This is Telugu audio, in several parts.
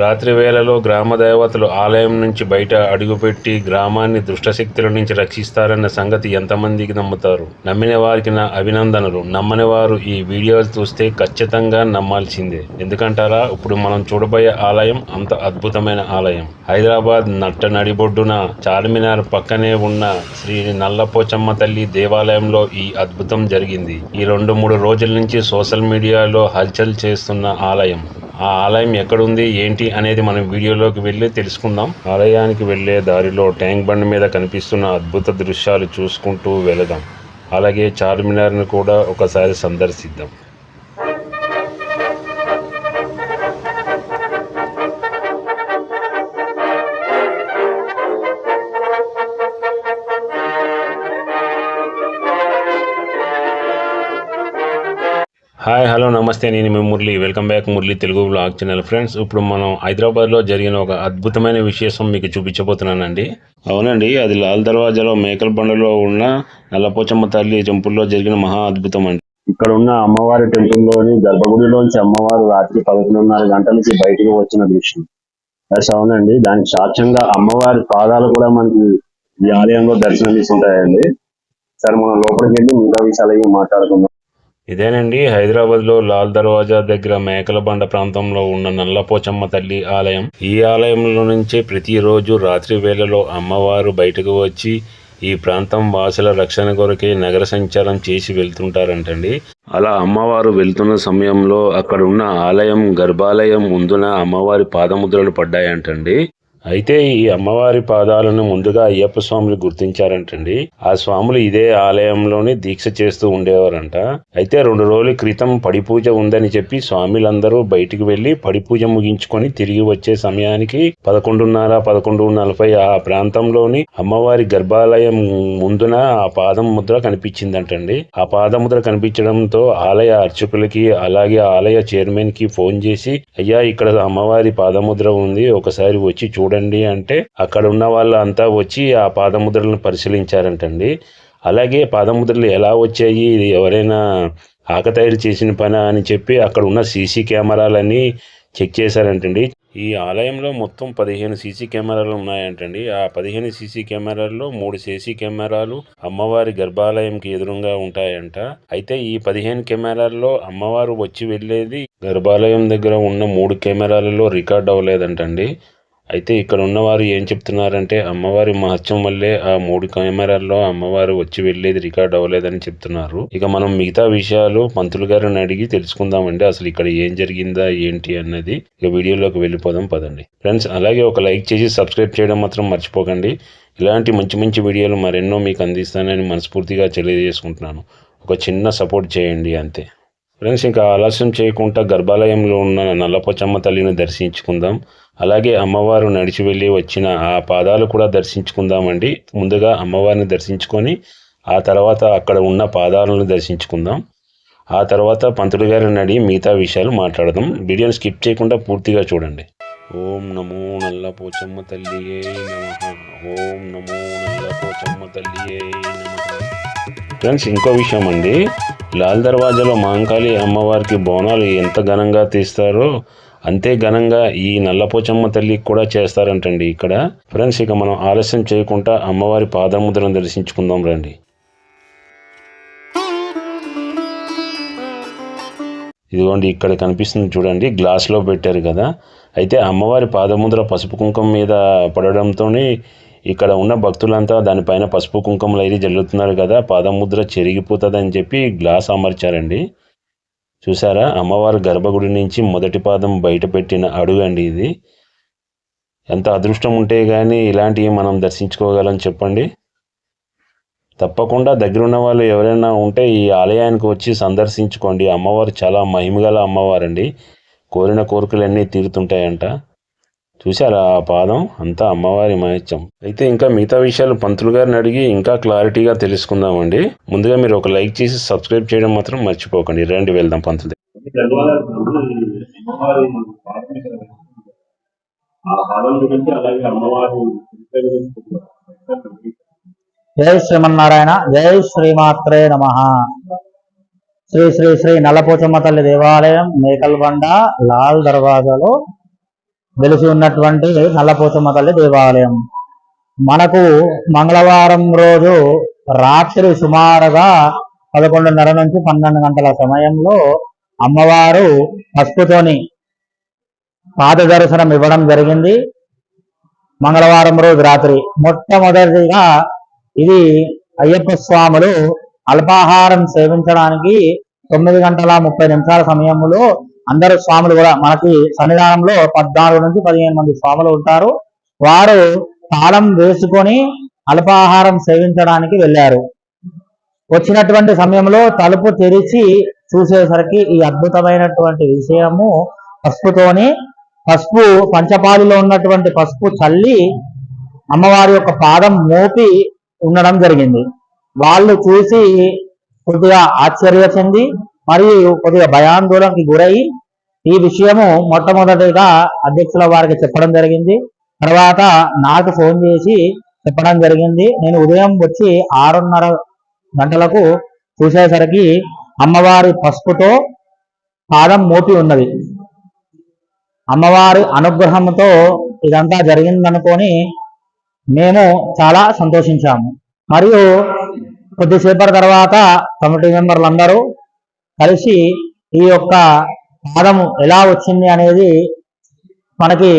రాత్రి వేళలో గ్రామ దేవతలు ఆలయం నుంచి బయట అడుగుపెట్టి గ్రామాన్ని దుష్టశక్తుల నుంచి రక్షిస్తారన్న సంగతి ఎంతమందికి నమ్ముతారు? నమ్మిన వారికి నా అభినందనలు. నమ్మని వారు ఈ వీడియోలు చూస్తే ఖచ్చితంగా నమ్మాల్సిందే. ఎందుకంటారా? ఇప్పుడు మనం చూడబోయే ఆలయం అంత అద్భుతమైన ఆలయం. హైదరాబాద్ నట్ట నడిబొడ్డున చార్మినార్ పక్కనే ఉన్న శ్రీ నల్లపోచమ్మ తల్లి దేవాలయంలో ఈ అద్భుతం జరిగింది. ఈ రెండు మూడు రోజుల నుంచి సోషల్ మీడియాలో హల్చల్ చేస్తున్న ఆలయం. ఆ ఆలయం ఎక్కడుంది ఏంటి అనేది మనం వీడియోలోకి వెళ్ళి తెలుసుకుందాం. ఆలయానికి వెళ్ళే దారిలో ట్యాంక్ బండ్ మీద కనిపిస్తున్న అద్భుత దృశ్యాలు చూసుకుంటూ వెళదాం. అలాగే చార్మినార్ను కూడా ఒకసారి సందర్శిద్దాం. హాయ్ హలో నమస్తే నేను మీ Murali. Welcome back Murali Telugu blog channel friends ఇప్పుడు మనం హైదరాబాద్లో జరిగిన ఒక అద్భుతమైన విశేషం మీకు చూపించబోతున్నానండి. అవునండి అది లాల్ దర్వాజాలో మేకల బండలో ఉన్న నల్లపోచమ్మ తల్లి టెంపుల్లో జరిగిన మహా అద్భుతం అండి ఇక్కడ ఉన్న అమ్మవారి టెంపుల్లోని గర్భగుడిలోంచి అమ్మవారు రాత్రి పదకొండున్నర గంటలకి బయటకు వచ్చిన దృశ్యం. ఎస్ అవునండి దానికి సాక్ష్యంగా అమ్మవారి పాదాలు కూడా మనకి ఈ ఆలయంలో దర్శనం తీసుకుంటాయండి సరే మనం లోపలికి వెళ్ళి మిగతా విషయాలు మాట్లాడుకుందాం. ఇదేనండి. హైదరాబాద్లో లాల్ దర్వాజా దగ్గర మేకల బండ ప్రాంతంలో ఉన్న నల్లపోచమ్మ తల్లి ఆలయం. ఈ ఆలయంలో నుంచే ప్రతిరోజు రాత్రి వేళలో అమ్మవారు బయటకు వచ్చి ఈ ప్రాంతం వాసుల రక్షణ కొరకే నగర సంచారం చేసి వెళ్తుంటారంటండి. అలా అమ్మవారు వెళ్తున్న సమయంలో అక్కడ ఉన్న ఆలయం గర్భాలయం ముందున అమ్మవారి పాదముద్రలు పడ్డాయంటండి. అయితే ఈ అమ్మవారి పాదాలను ముందుగా అయ్యప్ప స్వాములు గుర్తించారంటండి. ఆ స్వాములు ఇదే ఆలయంలోని దీక్ష చేస్తూ ఉండేవారంట. అయితే రెండు రోజుల క్రితం పడిపూజ ఉందని చెప్పి స్వాములందరూ బయటికి వెళ్ళి పడి పూజ ముగించుకొని తిరిగి వచ్చే సమయానికి పదకొండున్నర పదకొండు నలభై ఆ ప్రాంతంలోని అమ్మవారి గర్భాలయం ముందున ఆ పాదం ముద్ర కనిపించిందంటండి. ఆ పాదముద్ర కనిపించడంతో ఆలయ అర్చకులకి అలాగే ఆలయ చైర్మన్కి ఫోన్ చేసి అయ్యా ఇక్కడ అమ్మవారి పాదముద్ర ఉంది. ఒకసారి వచ్చి చూడండి అంటే అక్కడ ఉన్న వాళ్ళంతా వచ్చి ఆ పాదముద్రలను పరిశీలించారంటండి. అలాగే పాదముద్రలు ఎలా వచ్చాయి ఇది ఎవరైనా ఆకతయారు చేసిన పని అని చెప్పి అక్కడ ఉన్న సీసీ కెమెరాలన్నీ చెక్ చేశారంటండి. ఈ ఆలయంలో మొత్తం పదిహేను సీసీ కెమెరాలు ఉన్నాయంటండి. ఆ పదిహేను సీసీ కెమెరాల్లో మూడు సీసీ కెమెరాలు అమ్మవారి గర్భాలయంకి ఎదురుగా ఉంటాయంట. అయితే ఈ పదిహేను కెమెరాల్లో అమ్మవారు వచ్చి వెళ్ళేది గర్భాలయం దగ్గర ఉన్న మూడు కెమెరాలలో రికార్డ్ అవ్వలేదంటండి. అయితే ఇక్కడ ఉన్నవారు ఏం చెప్తున్నారంటే అమ్మవారి మహత్యం వల్లే ఆ మూడు కెమెరాల్లో అమ్మవారు వచ్చి వెళ్ళేది రికార్డ్ అవ్వలేదని చెప్తున్నారు. ఇక మనం మిగతా విషయాలు పంతులు గారిని అడిగి తెలుసుకుందామండి అసలు ఇక్కడ ఏం జరిగిందా ఏంటి అన్నది. ఇక వీడియోలోకి వెళ్ళిపోదాం పదండి. ఫ్రెండ్స్ అలాగే ఒక లైక్ చేసి సబ్స్క్రైబ్ చేయడం మాత్రం మర్చిపోకండి. ఇలాంటి మంచి మంచి వీడియోలు మరెన్నో మీకు అందిస్తానని మనస్ఫూర్తిగా తెలియజేసుకుంటున్నాను. ఒక చిన్న సపోర్ట్ చేయండి అంతే. ఫ్రెండ్స్ ఇంకా ఆలస్యం చేయకుండా గర్భాలయంలో ఉన్న నల్లపోచమ్మ తల్లిని దర్శించుకుందాం. అలాగే అమ్మవారు నడిచి వెళ్ళి వచ్చిన ఆ పాదాలు కూడా దర్శించుకుందామండి. ముందుగా అమ్మవారిని దర్శించుకొని ఆ తర్వాత అక్కడ ఉన్న పాదాలను దర్శించుకుందాం. ఆ తర్వాత పంతుడు గారిని అడిగి మిగతా విషయాలు మాట్లాడదాం. వీడియోని స్కిప్ చేయకుండా పూర్తిగా చూడండి. ఓం నమో నల్లపోచమ్మ తల్లియే నమ. ఓం నమో నల్లపోచమ్మ తల్లియే నమ. ఫ్రెండ్స్ ఇంకో విషయం అండి. లాల్ దర్వాజాలో మహంకాళి అమ్మవారికి బోనాలు ఎంత ఘనంగా తీస్తారో అంతే ఘనంగా ఈ నల్లపోచమ్మ తల్లికి కూడా చేస్తారంటండి ఇక్కడ. ఫ్రెండ్స్ ఇక మనం ఆలస్యం చేయకుండా అమ్మవారి పాదముద్రను దర్శించుకుందాం రండి. ఇదిగోండి ఇక్కడ కనిపిస్తుంది చూడండి గ్లాస్లో పెట్టారు కదా. అయితే అమ్మవారి పాదముద్ర పసుపు కుంకుమ మీద పడడంతోనే ఇక్కడ ఉన్న భక్తులంతా దానిపైన పసుపు కుంకుమలు అయితే జల్లుతున్నారు కదా పాదముద్ర చెరిగిపోతుందని చెప్పి గ్లాస్ అమర్చారండి. చూసారా? అమ్మవారి గర్భగుడి నుంచి మొదటి పాదం బయట పెట్టిన అడుగు అండి ఇది. ఎంత అదృష్టం ఉంటే కానీ ఇలాంటివి మనం దర్శించుకోగలం చెప్పండి. తప్పకుండా దగ్గరున్న వాళ్ళు ఎవరైనా ఉంటే ఈ ఆలయానికి వచ్చి సందర్శించుకోండి. అమ్మవారు చాలా మహిమగల అమ్మవారండి. కోరిన కోరికలన్నీ తీరుతుంటాయంట. చూశారా ఆ పాదం? అంతా అమ్మవారి మహత్యం. అయితే ఇంకా మిగతా విషయాలు పంతులు గారిని అడిగి ఇంకా క్లారిటీగా తెలుసుకుందామండి. ముందుగా మీరు ఒక లైక్ చేసి సబ్స్క్రైబ్ చేయడం మాత్రం మర్చిపోకండి. రండి వెళ్దాం పంతులు జై శ్రీమన్నారాయణ జై శ్రీమాత్రే నమ. శ్రీ శ్రీ శ్రీ నల్లపోచమ్మ తల్లి దేవాలయం మేకల్బండ లాల్ దర్వాజాలో వెలిసి ఉన్నటువంటి నల్లపోచమ్మ తల్లి దేవాలయం. మనకు మంగళవారం రోజు రాత్రి సుమారుగా పదకొండున్నర నుంచి పన్నెండు గంటల సమయంలో అమ్మవారు పసుపుతోని పాద దర్శనం ఇవ్వడం జరిగింది. మంగళవారం రోజు రాత్రి. మొట్టమొదటిగా ఇది అయ్యప్ప స్వాములు అల్పాహారం సేవించడానికి తొమ్మిది గంటల ముప్పై నిమిషాల సమయంలో అందరు స్వాములు కూడా మనకి సన్నిధానంలో పద్నాలుగు నుంచి పదిహేను మంది స్వాములు ఉంటారు. వారు తాళం వేసుకొని అల్పాహారం సేవించడానికి వెళ్ళారు. వచ్చినటువంటి సమయంలో తలుపు తెరిచి చూసేసరికి ఈ అద్భుతమైనటువంటి విషయము పసుపుతోని పసుపు పంచపాలిలో ఉన్నటువంటి పసుపు చల్లి అమ్మవారి యొక్క పాదం మోపి ఉండడం జరిగింది. వాళ్ళు చూసి కొద్దిగా ఆశ్చర్య చెంది మరియు కొద్దిగా భయాందోళనకి గురై ఈ విషయము మొట్టమొదటిగా అధ్యక్షుల వారికి చెప్పడం జరిగింది. తర్వాత నాకు ఫోన్ చేసి చెప్పడం జరిగింది. నేను ఉదయం వచ్చి ఆరున్నర గంటలకు చూసేసరికి అమ్మవారి పసుపుతో పాదం మోపి ఉన్నది. అమ్మవారి అనుగ్రహంతో ఇదంతా జరిగిందనుకొని మేము చాలా సంతోషించాము. మరియు కొద్దిసేపటి తర్వాత కమిటీ మెంబర్లందరూ కలిసి ఈ యొక్క పాదము ఎలా వచ్చింది అనేది మనకి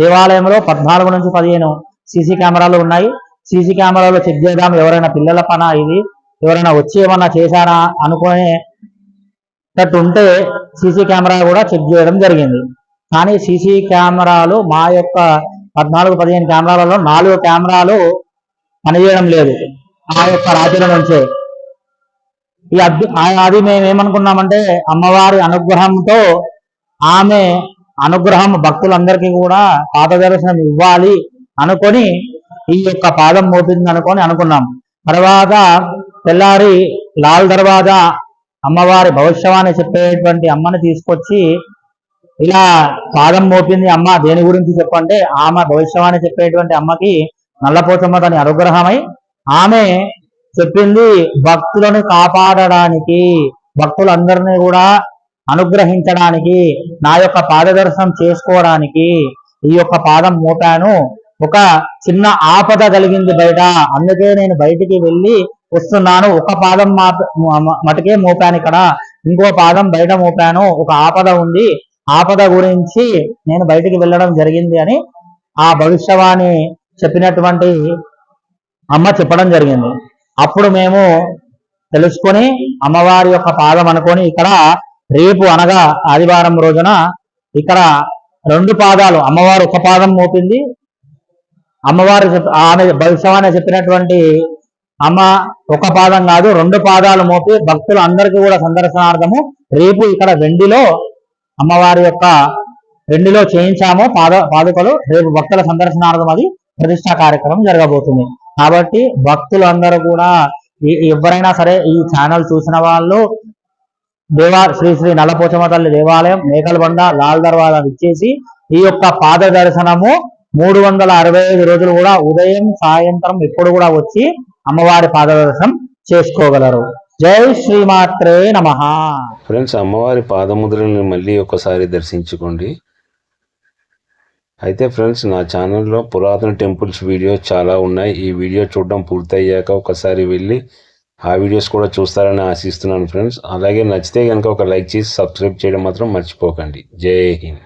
దేవాలయంలో పద్నాలుగు నుంచి పదిహేను సీసీ కెమెరాలు ఉన్నాయి. సీసీ కెమెరాలో చెక్ చేద్దాం ఎవరైనా పిల్లల పన ఇది? ఎవరైనా వచ్చి ఏమన్నా చేశారా అనుకునేటట్టు ఉంటే సీసీ కెమెరా కూడా చెక్ చేయడం జరిగింది. కానీ సీసీ కెమెరాలు మా యొక్క పద్నాలుగు పదిహేను కెమెరాలలో నాలుగు కెమెరాలు పనిచేయడం లేదు. ఆ యొక్క రాత్రి నుంచే ఈ అది మేము ఏమనుకున్నామంటే అమ్మవారి అనుగ్రహంతో ఆమె అనుగ్రహం భక్తులందరికీ కూడా పాద దర్శనం ఇవ్వాలి అనుకొని ఈ యొక్క పాదం మోపింది అనుకొని అనుకున్నాం. తర్వాత తెల్లారి లాల్ దర్వాజా అమ్మవారి భవిష్యవాణి చెప్పేటువంటి అమ్మని తీసుకొచ్చి ఇలా పాదం మోపింది అమ్మ దేని గురించి చెప్పంటే ఆమె భవిష్యవాణి చెప్పేటువంటి అమ్మకి నల్లపోచమ్మ తన అనుగ్రహమై ఆమె చెప్పింది భక్తులను కాపాడడానికి భక్తులందరినీ కూడా అనుగ్రహించడానికి నా యొక్క పాదదర్శనం చేసుకోవడానికి ఈ యొక్క పాదం మోపాను. ఒక చిన్న ఆపద కలిగింది బయట. అందుకే నేను బయటికి వెళ్ళి వస్తున్నాను. ఒక పాదం మటుకే మోపాను ఇక్కడ. ఇంకో పాదం బయట మోపాను. ఒక ఆపద ఉంది. ఆపద గురించి నేను బయటికి వెళ్ళడం జరిగింది అని ఆ భవిష్యవాణి చెప్పినటువంటి అమ్మ చెప్పడం జరిగింది. అప్పుడు మేము తెలుసుకొని అమ్మవారి యొక్క పాదం అనుకొని ఇక్కడ రేపు అనగా ఆదివారం రోజున ఇక్కడ రెండు పాదాలు అమ్మవారు ఒక పాదం మోపింది. అమ్మవారు ఆమె భవిష్యవాణి చెప్పినటువంటి అమ్మ ఒక పాదం కాదు రెండు పాదాలు మోపి భక్తులు అందరికీ కూడా సందర్శనార్థము రేపు ఇక్కడ వెండిలో అమ్మవారి యొక్క వెండిలో చేయించాము. పాద పాదుకలు రేపు భక్తుల సందర్శనార్థం అది ప్రతిష్టా కార్యక్రమం జరగబోతుంది. కాబట్టి భక్తులు అందరూ కూడా ఎవరైనా సరే ఈ ఛానల్ చూసిన వాళ్ళు దేవా శ్రీ శ్రీ నల్లపోచమ్మ తల్లి దేవాలయం మేకలబండ లాల్ దర్వాజా ఇచ్చేసి ఈ యొక్క పాద దర్శనము మూడు వందల అరవై ఐదు రోజులు కూడా ఉదయం సాయంత్రం ఎప్పుడు కూడా వచ్చి అమ్మవారి పాద దర్శనం చేసుకోగలరు. జై శ్రీమాత్రే నమ. ఫ్రెండ్స్ అమ్మవారి పాదముద్రలను మళ్ళీ ఒకసారి దర్శించుకోండి. అయితే ఫ్రెండ్స్ నా ఛానల్లో పురాతన టెంపుల్స్ వీడియోస్ చాలా ఉన్నాయి. ఈ వీడియో చూడడం పూర్తయ్యాక ఒకసారి వెళ్ళి ఆ వీడియోస్ కూడా చూస్తారని ఆశిస్తున్నాను ఫ్రెండ్స్. అలాగే నచ్చితే కనుక ఒక లైక్ చేసి సబ్స్క్రైబ్ చేయడం మాత్రం మర్చిపోకండి. జై హింద్.